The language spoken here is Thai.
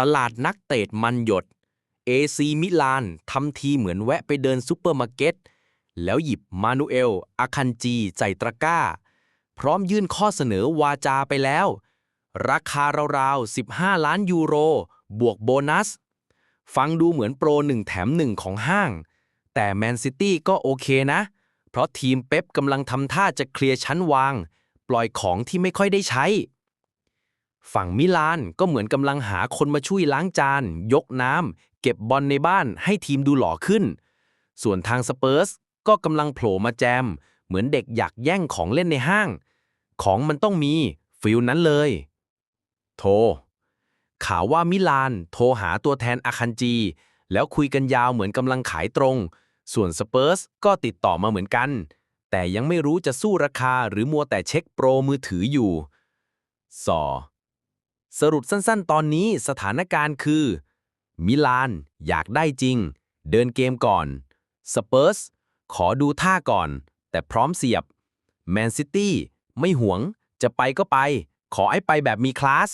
ตลาดนักเตะมันหยด AC มิลานทำทีเหมือนแวะไปเดินซูเปอร์มาร์เก็ต แล้วหยิบมานูเอล อาคันจีใส่ตะก้า พร้อมยื่นข้อเสนอวาจาไปแล้ว ราคาราวๆ 15 ล้านยูโร บวกโบนัส ฟังดูเหมือนโปรหนึ่งแถมหนึ่งของห้าง แต่แมนซิตี้ก็โอเคนะ เพราะทีมเป๊ปกำลังทำท่าจะเคลียร์ชั้นวาง ปล่อยของที่ไม่ค่อยได้ใช้ ฝั่งมิลานก็เหมือนกำลังหาคนมาช่วยล้างจาน ยกน้ำ เก็บบอลในบ้านให้ทีมดูหล่อขึ้น ส่วนทางสเปอร์สก็กำลังโผล่มาแจม เหมือนเด็กอยากแย่งของเล่นในห้าง ของมันต้องมีฟิลนั้นเลย โทร ข่าวว่ามิลานโทรหาตัวแทนอาคันจี แล้วคุยกันยาวเหมือนกำลังขายตรง ส่วนสเปอร์สก็ติดต่อมาเหมือนกัน แต่ยังไม่รู้จะสู้ราคาหรือมัวแต่เช็คโปรมือถืออยู่สอ สรุปสั้นๆ ตอนนี้สถานการณ์คือ มิลาน อยากได้จริง เดินเกมก่อน สเปอร์ส ขอดูท่าก่อน แต่พร้อมเสียบ แมนซิตี้ ไม่หวง จะไปก็ไป ขอให้ไปแบบมีคลาส